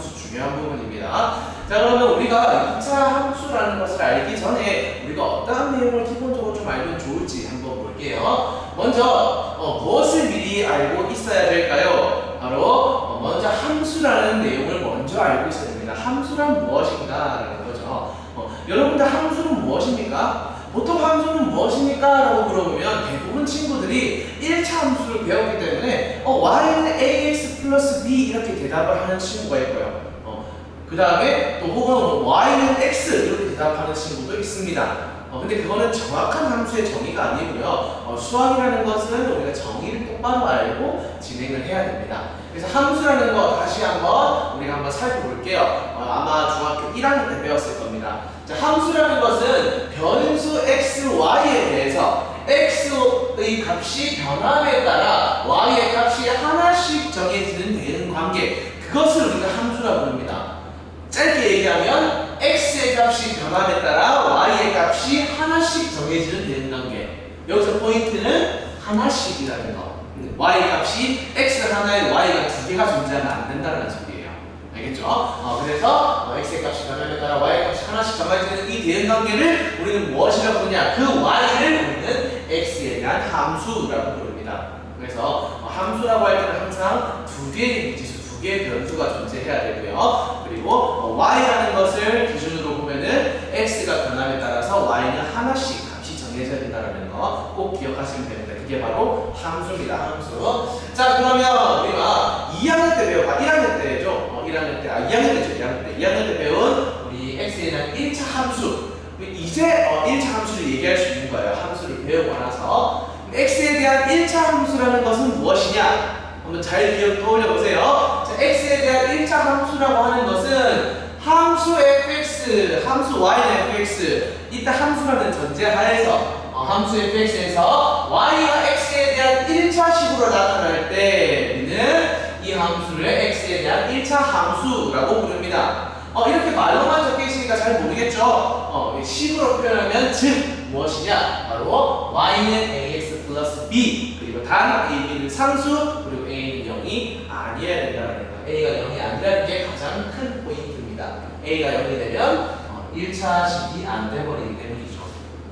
함수 중요한 부분입니다. 자, 그러면 우리가 2차 함수라는 것을 알기 전에 우리가 어떠한 내용을 기본적으로 좀 알면 좋을지 한번 볼게요. 먼저, 어, 무엇을 미리 알고 있어야 될까요? 바로 어, 먼저 함수라는 내용을 먼저 알고 있어야 됩니다. 함수란 무엇인가라는 거죠. 어, 여러분들 함수는 무엇입니까? 보통 함수는 무엇입니까? 라고 물어보면 대부분 친구들이 1차 함수를 배웠기 때문에 어, y는 ax 플러스 b 이렇게 대답을 하는 친구가 있고요. 어, 그 다음에 또 혹은 y는 x 이렇게 대답하는 친구도 있습니다. 어, 근데 그거는 정확한 함수의 정의가 아니고요. 어, 수학이라는 것은 우리가 정의를 똑바로 알고 진행을 해야 됩니다. 그래서 함수라는 거 다시 한번 우리가 한번 살펴볼게요. 어, 아마 중학교 1학년 때 배웠을 겁니다. 자, 함수라는 것은 변수 x, y에 대해서 x의 값이 변함에 따라 y의 값이 하나씩 정해지는 대응 관계 그것을 우리가 함수라고 부릅니다. 짧게 얘기하면 x의 값이 변함에 따라 y의 값이 하나씩 정해지는 대응 관계. 여기서 포인트는 하나씩이라는 거. y 값이 x 하나에 y가 두 개가 존재하면 안 된다는 소리예요. 알겠죠? 어, 그래서 어, x의 값이 변함에 따라 y의 값이 하나씩 정해지는 이 대응 관계를 우리는 무엇이라고 부르냐? 그 y를 우리는 x에 대한 함수라고 부릅니다. 그래서 어, 함수라고 할 때는 항상 두 개의 미지수, 두 개의 변수가 존재해야 되고요. 그리고 어, y라는 것을 기준으로 보면은 x가 변함에 따라서 y는 하나씩 값이 정해져야 된다는 거 꼭 기억하시면 됩니다. 그게 바로 함수입니다. 함수. 자 그러면 우리가 2학년 때 배워, 아 1학년 때죠. 어, 1학년 때, 아 2학년 때죠. 2학년 때, 2학년 때 배운 우리 x에 대한 1차 함수. 이제 어, 1차 함수를 얘기할 수 있는 거예요. 함수를 배우고 나서 x에 대한 1차 함수라는 것은 무엇이냐? 한번 잘 기억 떠올려 보세요. 자, x에 대한 1차 함수라고 하는 것은 함수 fx, 함수 y는 fx, 이따 함수라는 전제 하에서 어, 함수 fx에서 y가 x에 대한 1차식으로 나타날 때 이 함수를 x에 대한 1차 함수라고 부릅니다. 어, 이렇게 말로만 적혀 있으니까 잘 모르겠죠? 어, 식으로 표현하면 즉 무엇이냐? 바로 y는 ax 플러스 b 그리고 단 a, b는 상수 그리고 a는 0이 아니어야 된다는 거. a가 0이 아니라는 게 가장 큰 포인트입니다. a가 0이 되면 어, 1차식이 안 돼버리기 때문이죠.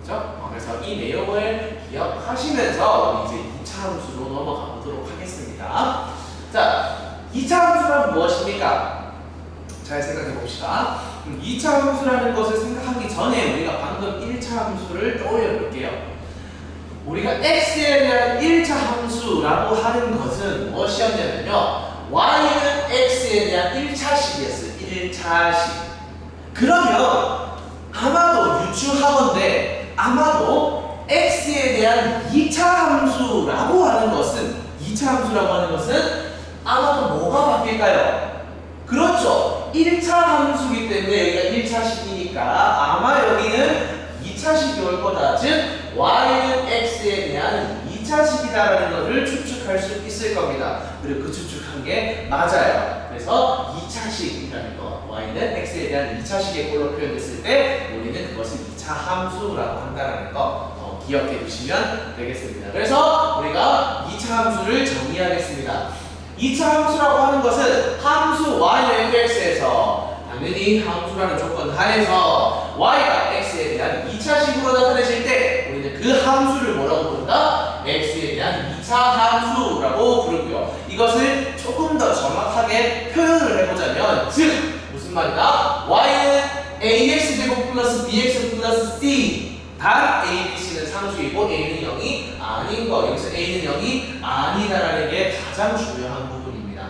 그렇죠? 어, 그래서 이 내용을 기억하시면서 이제 2차 함수로 넘어가 보도록 하겠습니다. 자, 2차 함수란 무엇입니까? 잘 생각해 봅시다. 2차 함수라는 것을 생각하기 전에 우리가 방금 1차 함수를 떠올려 볼게요. 우리가 x에 대한 1차 함수라고 하는 것은 무엇이었냐면요. y는 x에 대한 1차식이었어요. 1차식. 그러면 아마도 유추하건대 아마도 x에 대한 2차 함수라고 하는 것은 2차 함수라고 하는 것은 아마도 뭐가 바뀔까요? 그렇죠. 1차 함수기 때문에 여기가 1차식이니까 아마 여기는 2차식이 올 거다. 즉 y는 x에 대한 2차식이다라는 것을 추측할 수 있을 겁니다. 그리고 그 추측한 게 맞아요. 그래서 2차식이라는 거 y는 x에 대한 2차식의 꼴로 표현됐을 때 우리는 그것을 2차 함수라고 한다는 거 어, 기억해 두시면 되겠습니다. 그래서 우리가 2차 함수를 정의하겠습니다. 2차 함수라고 하는 것은 함수 y는 fx에서 당연히 함수라는 조건 하에서 y가 x에 대한 2차식으로 나타내실 때 우리는 그 함수를 뭐라고 부른다? x에 대한 2차 함수라고 부르고요. 이것을 조금 더 정확하게 표현을 해보자면 즉 무슨 말이다? y는 ax 제곱 플러스 bx 플러스 c 단 a, b, c는 상수이고 a는 0이 아닌 거 여기서 a는 0이 아니다라는 게 가장 중요한 부분입니다.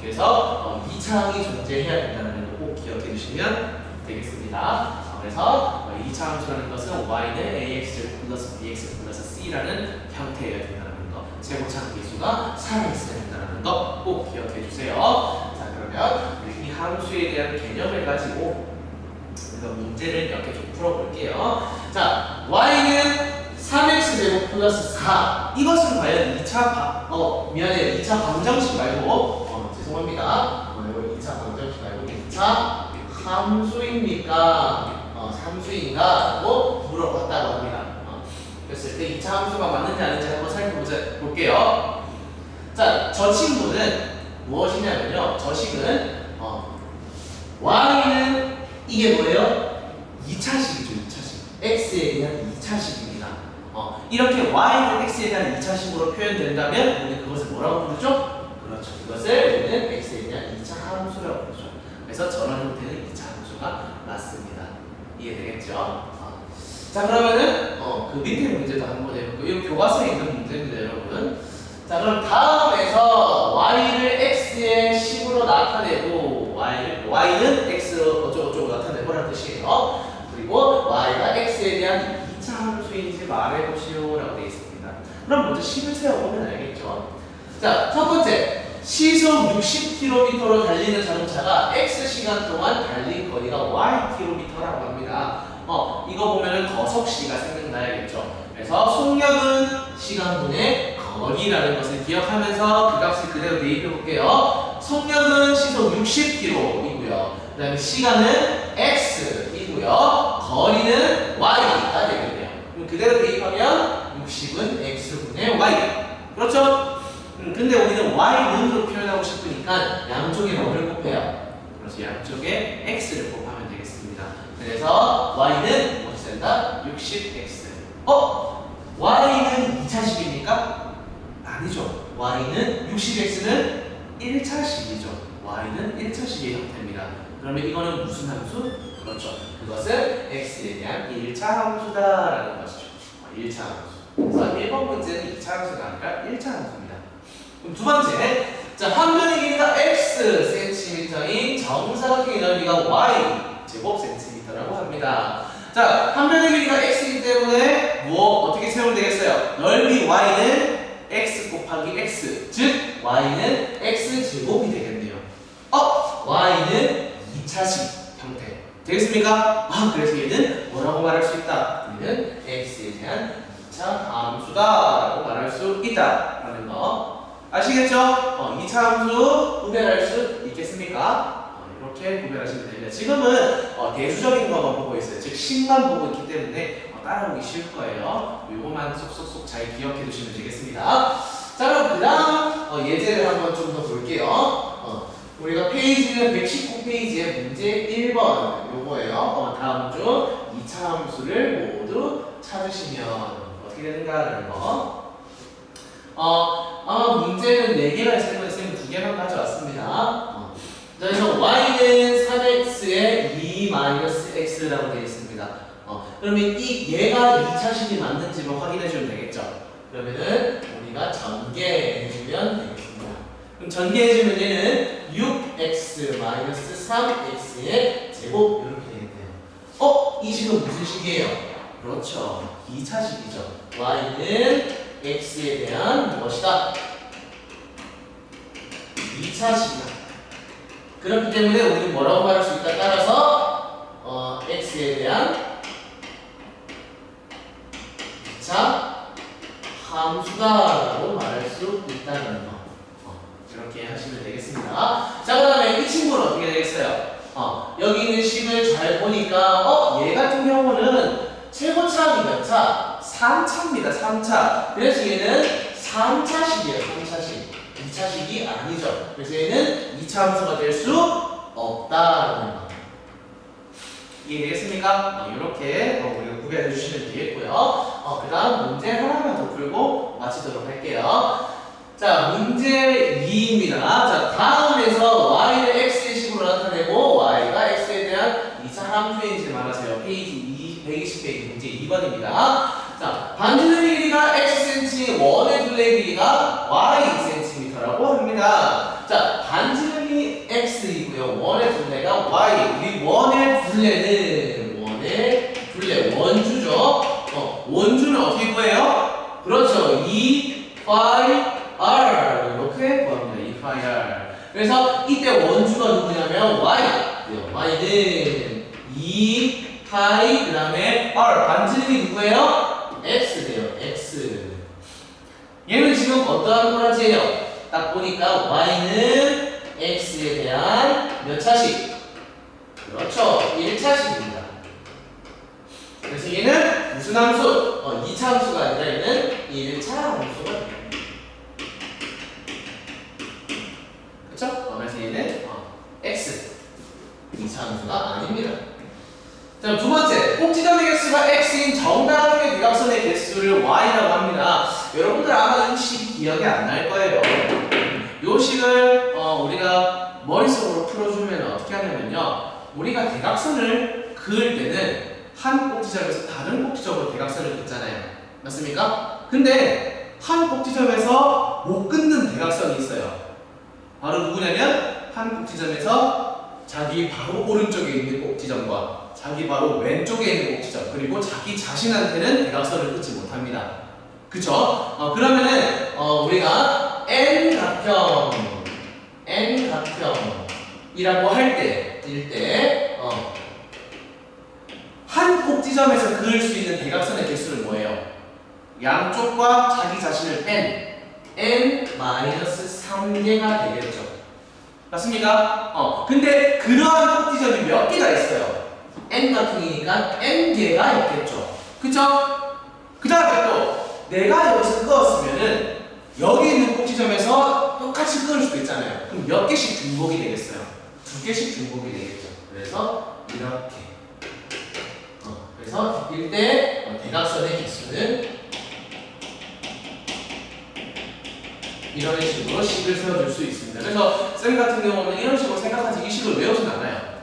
그래서 어, 2차항이 존재해야 된다는 걸 꼭 기억해 주시면 되겠습니다. 어, 그래서 어, 2차 함수라는 것은 y는 ax 플러스 bx 플러스 c라는 형태여야 된다는 거 제곱차항 계수가 살아있어야 된다는 거 꼭 기억해 주세요. 자 그러면 이 함수에 대한 개념을 가지고 문제를 이렇게 좀 풀어볼게요. 자, y는 3x 제곱 플러스 4. 이것은 과연 2차 바, 어 미안해요. 2차 방정식 말고 어, 죄송합니다. 2차 함수입니까? 어, 함수인가? 고 물어봤다고 합니다. 어, 그랬을 때 2차 함수가 맞는지 아닌지 한번 살펴보자 볼게요. 자, 저 친구는 무엇이냐면요. 저 식은 어, y는 이게 뭐예요? 2차식이죠, 2차식. x에 대한 2차식입니다. 어, 이렇게 y는 x에 대한 2차식으로 표현된다면 우리는 그것을 뭐라고 부르죠? 그렇죠. 그것을 우리는 x에 대한 2차 함수라고 부르죠. 그래서 저런 형태는 2차 함수가 맞습니다. 이해되겠죠? 어. 자 그러면은 어, 그 밑에 문제도 한번 해볼게요. 이거 교과서에 있는 문제입니다, 여러분. 자 그럼 다음에서 y를 x의 식으로 나타내고 y를 y는 x로 어쩌고 저쩌고 나타내보라는 뜻이에요. 그리고 y가 x에 대한 2차 함수인지 말해보시오 라고 되어 있습니다. 그럼 먼저 식을 세워보면 알겠죠. 자, 첫 번째. 시속 60km로 달리는 자동차가 x 시간 동안 달린 거리가 y km라고 합니다. 어, 이거 보면은 거속시가 생각나야겠죠. 그래서 속력은 시간분의 거리라는 것을 기억하면서 그 값을 그대로 대입해 볼게요. 속력은 시속 60km이고요. 그 다음에 시간은 x이고요. 거리는 y가 되겠네요. 그대로 대입하면 60은 x분의 y. 그렇죠? 음, 근데 우리는 y는으로 표현하고 싶으니까 양쪽에 뭐를 곱해요? 그래서 양쪽에 x를 곱하면 되겠습니다. 그래서 y는 무엇이 된다? 60x. 어? y는 2차식입니까? 아니죠. y는 60x는 1차식이죠. y는 1차식의 형태입니다. 그러면 이거는 무슨 함수? 그렇죠. 그것은 x에 대한 1차 함수다라는 것이죠. 1차 함수. 그래서 1번 문제는 2차 함수가 아니라 1차 함수입니다. 그럼 두 번째, 자, 한 면의 길이가 x 센티미터인 정사각형의 넓이가 y 제곱 센티미터라고 합니다. 자, 한 면의 길이가 x이기 때문에 뭐 어떻게 세우면 되겠어요? 넓이 y는 x 곱하기 x, 즉 y는 x 제곱이 되겠네요. 어, y는 2차식 형태. 되겠습니까? 아, 그래서 얘는 뭐라고 말할 수 있다? 우리는 x에 대한 2차 함수다 라고 말할 수 있다 라는 거. 아시겠죠? 어, 2차 함수 구별할 수 있겠습니까? 어, 이렇게 구별하시면 됩니다. 지금은 어, 대수적인 것만 보고 있어요. 즉 식만 보고 있기 때문에 어, 따라오기 쉬울 거예요. 요거만 쏙쏙쏙 잘 기억해 두시면 되겠습니다. 자 그럼 그 다음 어, 예제를 한번 좀 더 볼게요. 어, 우리가 페이지는 119페이지에 문제 1번 요거예요. 어, 다음 중 2차 함수를 모두 찾으시면 어떻게 되는가라는 거. 어, 아마 문제는 4개가 있을 건데 쌤은 2개만 가져왔습니다. 어. 자, 그래서 y는 3x에 2-x라고 되어 있습니다. 어, 그러면 이 얘가 2차식이 맞는지 를 확인해 주면 되겠죠. 그러면은 우리가 전개해 주면 되겠습니다. 그럼 전개해 주면 얘는 6x 3x의 제곱 이렇게. 어? 이 식은 무슨 식이에요? 그렇죠. 2차 식이죠. y는 x에 대한 무엇이다? 2차 식이다. 그렇기 때문에 우리는 뭐라고 말할 수 있다? 따라서 어, x에 대한 2차 함수다라고 말할 수 있다는 거. 어, 이렇게 하시면 되겠습니다. 자, 그 다음에 이 친구는 어떻게 되겠어요? 어, 여기 있는 식을 잘 보니까, 어, 얘 같은 경우는 최고차이 몇 차? 3차입니다, 3차. 그래서 얘는 3차식이에요, 3차식. 2차식이 아니죠. 그래서 얘는 2차 함수가 될 수 없다라는 거. 이해되겠습니까? 어, 이렇게 어, 우리가 구별해 주시면 되겠고요. 어, 그 다음 문제 하나만 더 풀고 마치도록 할게요. 자, 문제 2입니다. 자, 다음에서 y를 x 나타내고 y가 x에 대한 2차 함수인지 말하세요. 페이지 2, 120페이지 문제 2번입니다. 자, 반지름의 길이가 xcm, 원의 둘레의 길이가 ycm라고 합니다. 자, 반지름이 x이고요. 원의 둘레가 y. 우리 원의 둘레는 원의 둘레 원주죠. 어, 원주는 어떻게 구해요? 그렇죠. 2 phi r 이렇게 구합니다. 2 phi r. 그래서 이때 원주가 누구냐면 y. y는 2 phi 그다음에 r 반지름이 누구예요? x 돼요. x. 얘는 지금 어떠한 꼬라지예요? 딱 보니까 y는 x에 대한 몇 차식? 그렇죠. 1차식입니다. 그래서 얘는 무슨 함수? 어, 2차 함수가 아니라 얘는 1차 함수가 됩니다. 그쵸? 어, 그래서 얘는 어, x 2차 함수가 아닙니다. 자, 두 번째, 꼭지점의 개수가 x인 정다함의 대각선의 개수를 y라고 합니다. 여러분들 아마 이식 기억이 안 날 거예요. 이 식을 어, 우리가 머릿속으로 풀어주면 어떻게 하냐면요. 우리가 대각선을 그을 때는 한 꼭지점에서 다른 꼭지점으로 대각선을 긋잖아요. 맞습니까? 근데 한 꼭지점에서 못 끊는 대각선이 있어요. 바로 누구냐면 한 꼭지점에서 자기 바로 오른쪽에 있는 꼭지점과 자기 바로 왼쪽에 있는 꼭지점 그리고 자기 자신한테는 대각선을 끊지 못합니다. 그쵸? 어, 그러면은 어, 우리가 n 각형 n 각형이라고 할 때, 일 때, 어, 한 꼭지점에서 그을 수 있는 대각선의 개수는 뭐예요? 양쪽과 자기 자신을 뺀 n-3개가 되겠죠. 맞습니까? 어, 근데 그러한 꼭지점이 몇 개가 있어요? N 각형이니까 n 개가 있겠죠. 그쵸? 그 다음에 또 내가 여기서 끄었으면은 여기 있는 꼭지점에서 똑같이 끊을 수도 있잖아요. 그럼 몇 개씩 중복이 되겠어요? 두 개씩 중복이 되겠죠. 그래서 이렇게. 어, 그래서 어, 대각선의 개수는 이런 식으로 식을 세워줄 수 있습니다. 그래서 쌤 같은 경우는 이런 식으로 생각하지 이 식을 외우진 않아요.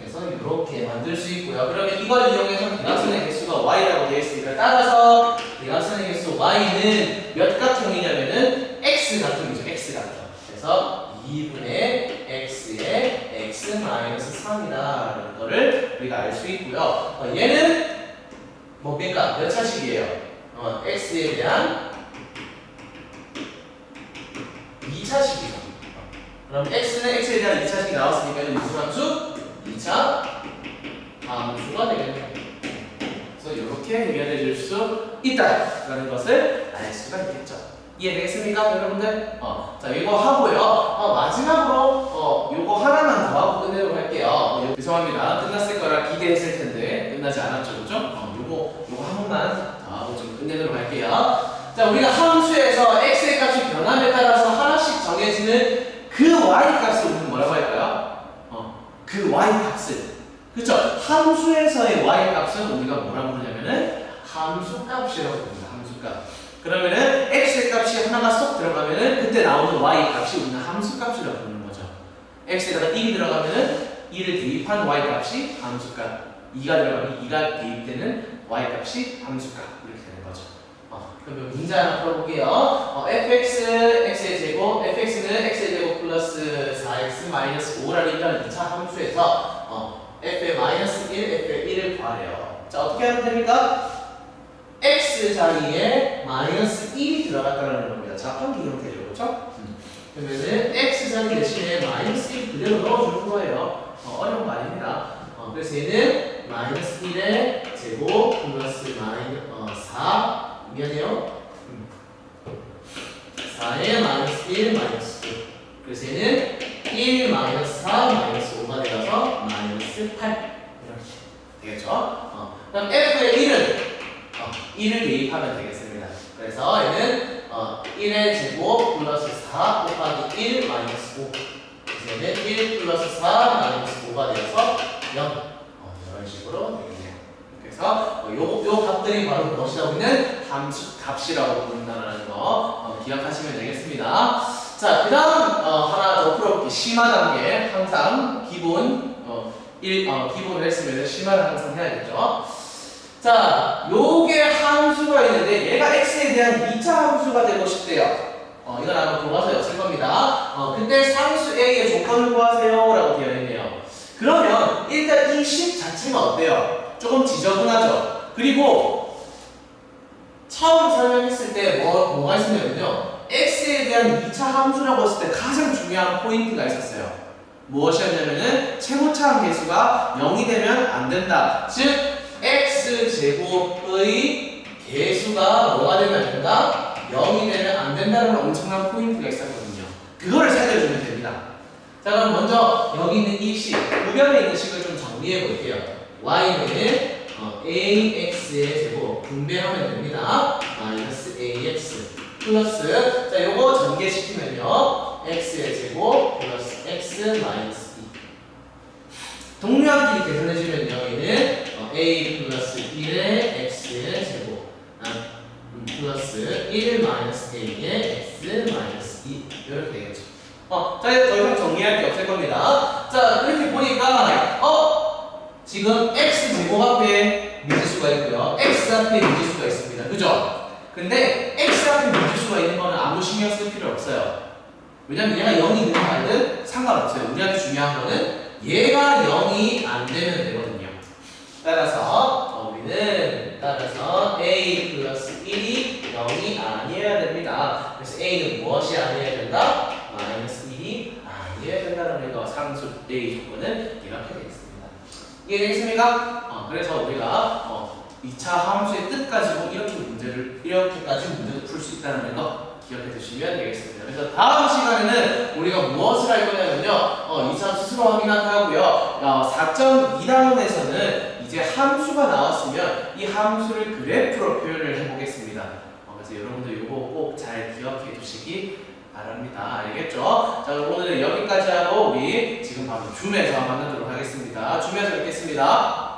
어, 그래서 이렇게 만들 수 있고요. 그러면 이걸 이용해서 대각선의 개수가 y라고 되어 있으니까 따라서 대각선의 개수 y는 몇 각형이냐면은 x 각형이죠. x 각형. 그래서 2분의 x의 x 3이다라는 거를 우리가 알 수 있고요. 어, 얘는 뭡니까? 몇 차식이에요? 어, x에 대한 2차식이죠. 그럼 x는 x에 대한 2차식이 나왔으니까 무슨 함수? 2차 함수가 되겠네요. 그래서 이렇게 해결해 줄 수 있다라는 것을 알 수가 있겠죠. 이해되겠습니까, 여러분들? 어, 자, 이거 하고요. 어, 마지막으로 어, 요거 하나만 더 하고 끝내도록 할게요. 어, 요- 죄송합니다. 끝났을 거라 기대했을 텐데 끝나지 않았죠, 그죠? 어, 요거 요거 한 번만 더 하고 좀 끝내도록 할게요. 자, 우리가 함수에서 x의 값이 변함에 따라서 하나씩 정해지는 그 y 값을 우리는 뭐라고 할까요? 어, 그 y 값을 그렇죠? 함수에서의 y 값은 우리가 뭐라고 부르냐면은 함수 값이라고 부릅니다. 함수 값. 그러면은 x의 값이 하나가 쏙 들어가면은 그때 나오는 y 값이 우리는 함수 값이라고 부르는 거죠. x에다가 1이 들어가면은 2를 대입한 y 값이 함수 값. 2가 들어가면 2가 대입되는 y 값이 함수 값. 이렇게 되는 거죠. 어, 그러면 문제 하나 풀어볼게요. 어, fx x의 제곱, fx는 x의 제곱 플러스 4x 마이너스 5라는 이런 2차 함수에서 어, f의 마이너스 1, f의 1을 구하래요. 자, 어떻게 하면 됩니까? x 자리에 마이너스 1이 들어갔다는 겁니다. 자판기 형태죠, 그렇죠? 그러면은 x 자리 대신에 마이너스 1 그대로 넣어주는 거예요. 어, 어려운 거 아닙니다. 어, 그래서 얘는 마이너스 1의 제곱 플러스 마이너스 어, 4 미안해요. 4의 마이너스 1 마이너스 9 그래서 얘는 1 마이너스 4 마이너스 5가 되어서 마이너스 8 이렇게 되겠죠? 어, 그럼 f의 1은 어, 1을 대입하면 되겠습니다. 그래서 얘는 어, 1의 제곱 플러스 4 곱하기 1 마이너스 5 그래서 얘는 1 플러스 4 마이너스 5가 되어서 0 어, 이런 식으로. 그래서 어, 요, 요 값들이 바로 무엇이라고 있는 함수 값이라고 부른다는 거 어, 기억하시면 되겠습니다. 자, 그 다음 어, 하나 더 풀어볼게요. 심화 단계 항상 기본 어, 일, 어, 기본을 했으면 심화를 항상 해야겠죠. 자, 요게 함수가 있는데 얘가 x에 대한 2차 함수가 되고 싶대요. 어, 이건 아마 교과서에 없을 겁니다. 어, 근데 상수 a의 조건을 구하세요 라고 되어 있네요. 그러면 일단 이 식 자체가 어때요? 조금 지저분하죠. 그리고 처음 설명했을 때 뭐, 뭐가 있었냐면요. x에 대한 2차 함수라고 했을 때 가장 중요한 포인트가 있었어요. 무엇이었냐면은 최고차항 개수가 0이 되면 안 된다. 즉 x 제곱의 개수가 뭐가 되면 안 된다? 0이 되면 안 된다는 엄청난 포인트가 있었거든요. 그거를 살려주면 됩니다. 자 그럼 먼저 여기 있는 이 식, 우변에 있는 식을 좀 정리해 볼게요. y는 어, ax의 제곱 분배하면 됩니다. 마이너스 ax 플러스 자 요거 전개시키면요 x의 제곱 플러스 x 마이너스 2 동류항끼리 계산해주면 여기는 어, a 플러스 1의 x의 제곱 아, 음, 플러스 1 마이너스 a의 x 마이너스 2 이렇게 되겠죠. 어, 자, 이제 더 이상 정리할 게 없을 겁니다. 자, 이렇게 보니까, 어, 지금 x 제곱 앞에 미지수가 있고요. x 앞에 미지수가 있습니다. 그죠? 근데 x 앞에 미지수가 있는 거는 아무 신경 쓸 필요 없어요. 왜냐면 얘가 0이 되든 말든 상관없어요. 우리한테 중요한 거는 얘가 0이 안 되면 되거든요. 따라서 어, 우리는 따라서 a 플러스 1이 0이 아니어야 됩니다. 그래서 a는 무엇이 아니어야 된다? 마이너스 1이 아니어야 된다는 거 a 조건은 이렇게 되겠습니다. 이해되겠습니까? 어, 그래서 우리가 어, 2차 함수의 뜻 가지고 이렇게 문제를 이렇게까지 문제를 풀 수 있다는 거 기억해 두시면 되겠습니다. 그래서 다음 시간에는 우리가 무엇을 할 거냐면요. 어, 2차 함수 스스로 확인하고요. 어, 4.2단원에서는 이제 함수가 나왔으면 이 함수를 그래프로 표현을 해보겠습니다. 어, 그래서 여러분들 이거 꼭 잘 기억해 두시기 바랍니다. 알겠죠? 자, 오늘은 여기까지 하고 우리 지금 바로 줌에서 만나도록 하겠습니다. 줌에서 뵙겠습니다.